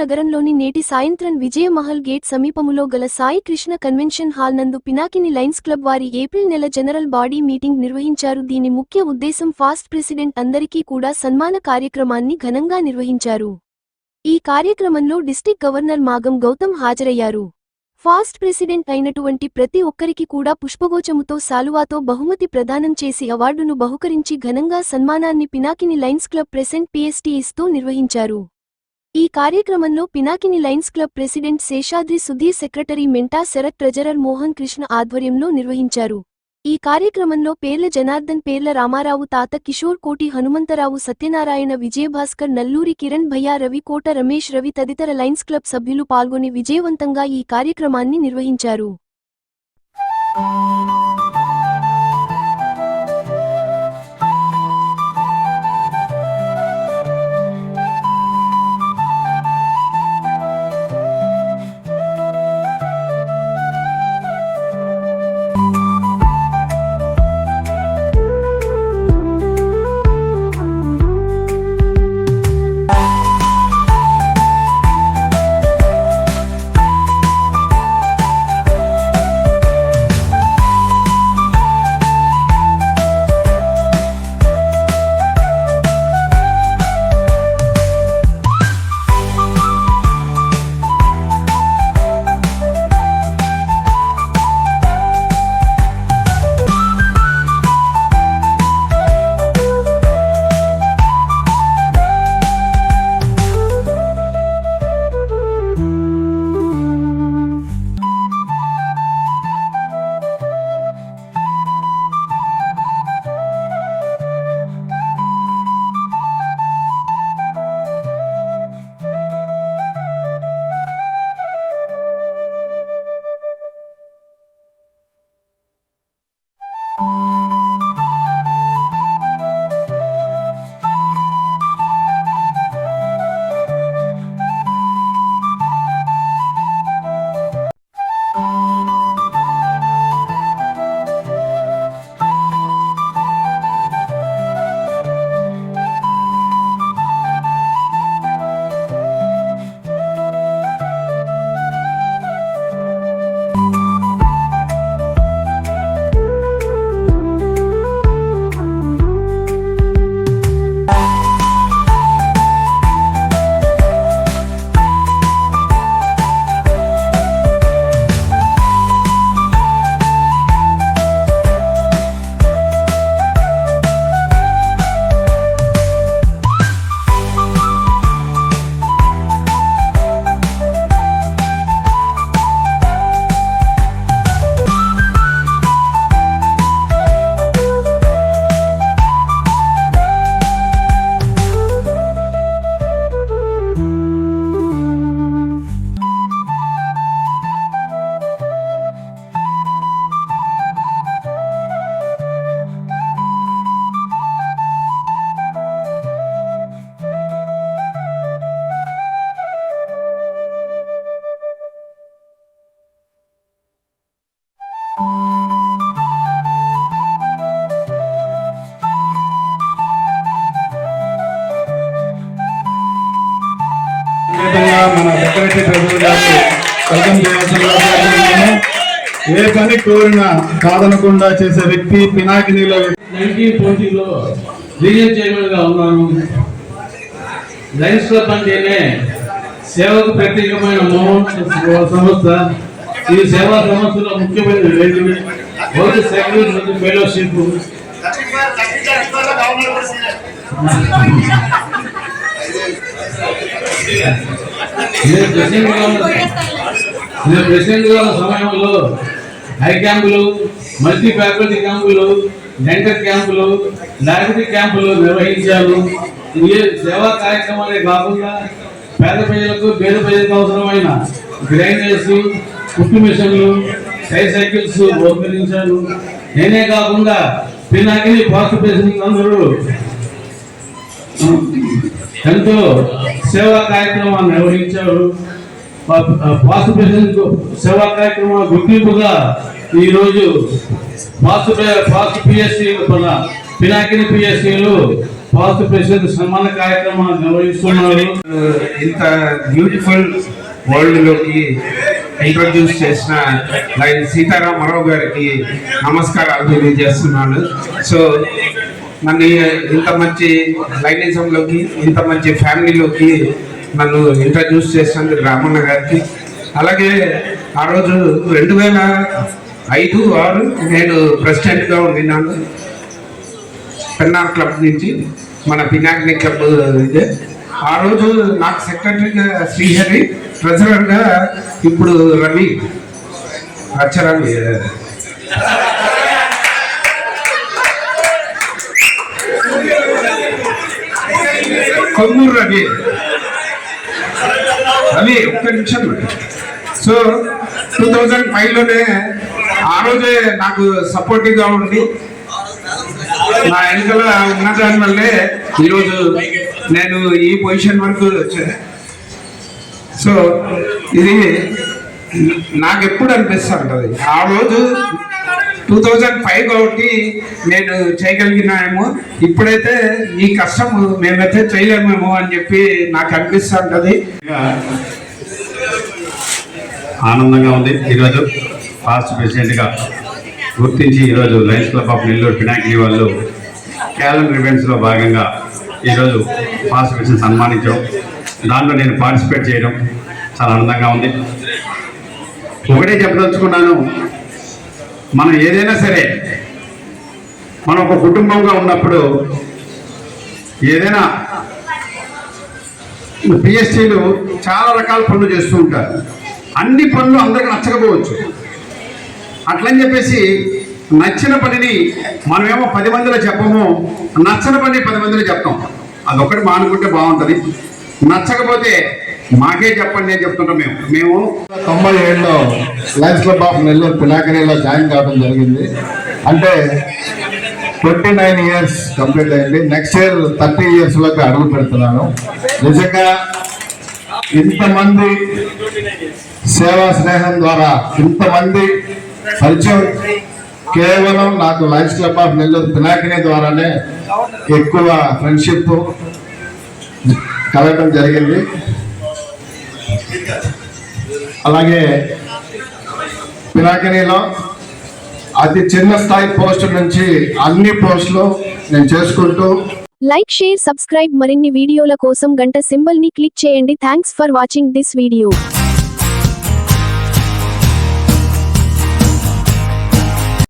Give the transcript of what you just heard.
నగరంలోని నేటి సాయంత్రం విజయమహల్ గేట్ సమీపములో గల సాయి కృష్ణ కన్వెన్షన్ హాల్ నందు పినాకిని లైన్స్ క్లబ్ వారి ఏప్రిల్ నెల జనరల్ బాడీ మీటింగ్ నిర్వహించారు. దీని ముఖ్య ఉద్దేశం ఫాస్ట్ ప్రెసిడెంట్ అందరికీ కూడా సన్మాన కార్యక్రమాన్ని ఘనంగా నిర్వహించారు. ఈ కార్యక్రమంలో డిస్టిక్ గవర్నర్ మాగం గౌతమ్ హాజరయ్యారు. ఫాస్ట్ ప్రెసిడెంట్ అయినటువంటి ప్రతి ఒక్కరికి కూడా పుష్పగోచముతో సాలువాతో బహుమతి ప్రదానం చేసి అవార్డును బహుకరించి ఘనంగా సన్మానాన్ని పినాకిని లైన్స్ క్లబ్ ప్రెసెంట్ పిఎస్టీ ఇస్తూ నిర్వహించారు. ఈ కార్యక్రమంలో Pinakini Lions club president Seshadri Sudheer secretary Menta Sarath treasurer Mohan Krishna ఆధ్వర్యంలో నిర్వహించారు. ఈ కార్యక్రమంలో పేర్ల జనార్దన్ పేర్ల రామారావు తాత కిషోర్ కోటి హనుమంతరావు సత్యనారాయణ విజయభాస్కర్ నల్లూరి కిరణ్ భయ్యా రవికోట రమేష్ రవి తదితర లైన్స్ క్లబ్ సభ్యులు పాల్గొని విజయవంతంగా ఈ కార్యక్రమాన్ని నిర్వహించారు. సెక్రటరీ ఏ పని కోరినా కాదనకుండా చేసే వ్యక్తి పినాకినీలో పోటీలో రీజన్ చైర్మన్గా ఉన్నాను. లైన్స్లో పనిచేయనే సేవకు ప్రత్యేకమైన సంస్థ. ఈ సేవా సంస్థలో ముఖ్యమైన రెండు ఒకటి సెక్రటరీ ఫెలోషిప్. నేను ప్రెసిడెంట్గా ఉన్న నేను ఉన్న సమయంలో హై క్యాంపులు మల్టీ ఫ్యాకల్టీ క్యాంపులు డెంటల్ క్యాంపులు లాబరేటరీ క్యాంపులు నిర్వహించాను ఈ సేవా కార్యక్రమాలే కాకుండా పేద ప్రజలకు పేద ప్రజలకు అవసరమైన గ్రైండర్స్ కుట్టు మిషన్లు సైకిల్స్ బహుకరించాను నేనే కాకుండా పినాకిని పాస్ట్ ప్రెసిడెంట్ అందరూ. ఎంతో సేవా కార్యక్రమాన్ని నిర్వహించారు. పాసు ప్రెసిడెంట్ సేవా కార్యక్రమం గుర్తింపుగా ఈరోజు పాసు పాసు పిఎస్సి మన పినాకిని పిఎస్సీలు పాస్ట్ ప్రెసిడెంట్ సన్మాన కార్యక్రమాన్ని నిర్వహిస్తున్నారు. ఇంత బ్యూటిఫుల్ వరల్డ్లోకి ఇంట్రడ్యూస్ చేసిన లైన్ సీతారామరావు గారికి నమస్కారాలు తెలియజేస్తున్నాను. సో నన్ను ఇంత మంచి లైనిజంలోకి ఇంత మంచి ఫ్యామిలీలోకి నన్ను ఇంట్రడ్యూస్ చేసినందుకు రామన్న గారికి. అలాగే ఆ రోజు రెండు వేల ఐదు ఆరు నేను ప్రెసిడెంట్గా ఉండినాను. పెన్నార్ క్లబ్ నుంచి మన పినాగ్ని క్లబ్ ఇదే. ఆ రోజు నాకు సెక్రటరీగా శ్రీహరి ట్రెజరర్గా ఇప్పుడు రవి రచ్చరవి కొంగూరు రవి. రవి ఒక్క నిమిషం. సో టూ థౌజండ్ ఫైవ్లోనే ఆ రోజే నాకు సపోర్టివ్గా ఉండి నా వెనుకల ఉన్న దాని వల్లే ఈరోజు నేను ఈ పొజిషన్ వరకు వచ్చాను సో ఇది నాకు ఎప్పుడు అనిపిస్తూ ఉంటుంది ఆ రోజు టూ థౌజండ్ ఫైవ్ కాబట్టి నేను చేయగలిగినామేమో ఇప్పుడైతే ఈ కష్టం మేమైతే చేయలేమేమో అని చెప్పి నాకు అనిపిస్తూ ఆనందంగా ఉంది. ఈరోజు ఫాస్ట్ ప్రెసిడెంట్గా గుర్తించి ఈరోజు Lions club of Nellore Pinakini వాళ్ళు క్యాలెండర్ ఈవెంట్స్లో భాగంగా ఈరోజు ఫాస్ట్ ప్రెసిడెంట్ సన్మానించడం. దాంట్లో నేను పార్టిసిపేట్ చేయడం చాలా ఆనందంగా ఉంది. ఒకటే చెప్పదలుచుకున్నాను. మనం ఏదైనా సరే మనం ఒక కుటుంబంగా ఉన్నప్పుడు ఏదైనా పిఎస్టీలు చాలా రకాల పనులు చేస్తూ ఉంటారు. అన్ని పనులు అందరికి నచ్చకపోవచ్చు. అట్లని చెప్పేసి నచ్చిన పనిని మనమేమో పది మందిలో చెప్పము నచ్చని పని పది మందిలో చెప్తాం. అదొక్కటి మానుకుంటే బాగుంటుంది. నచ్చకపోతే మాకే చెప్పండి నేను చెప్తుంటాం మేము. మేము తొంభై ఏడులో లయన్స్ క్లబ్ ఆఫ్ నెల్లూరు పినాకనీలో జాయిన్ కావడం జరిగింది. అంటే ట్వంటీ నైన్ ఇయర్స్ కంప్లీట్ అయింది. నెక్స్ట్ ఇయర్ థర్టీ ఇయర్స్లోకి అడుగు పెడుతున్నాను. నిజంగా ఇంతమంది సేవా స్నేహం ద్వారా ఇంతమంది పరిచయం కేవలం నాకు Lions club of Nellore Pinakini ద్వారానే ఎక్కువ ఫ్రెండ్షిప్ కలగడం జరిగింది. అలాగే పినాకినీలో అతి చిన్న స్థాయి పోస్ట్ నుంచి అన్ని పోస్టులు నేను చేసుకుంటూ లైక్ షేర్ సబ్స్క్రైబ్ మరిన్ని వీడియోల కోసం గంట సింబల్ని క్లిక్ చేయండి. Thanks for watching this video.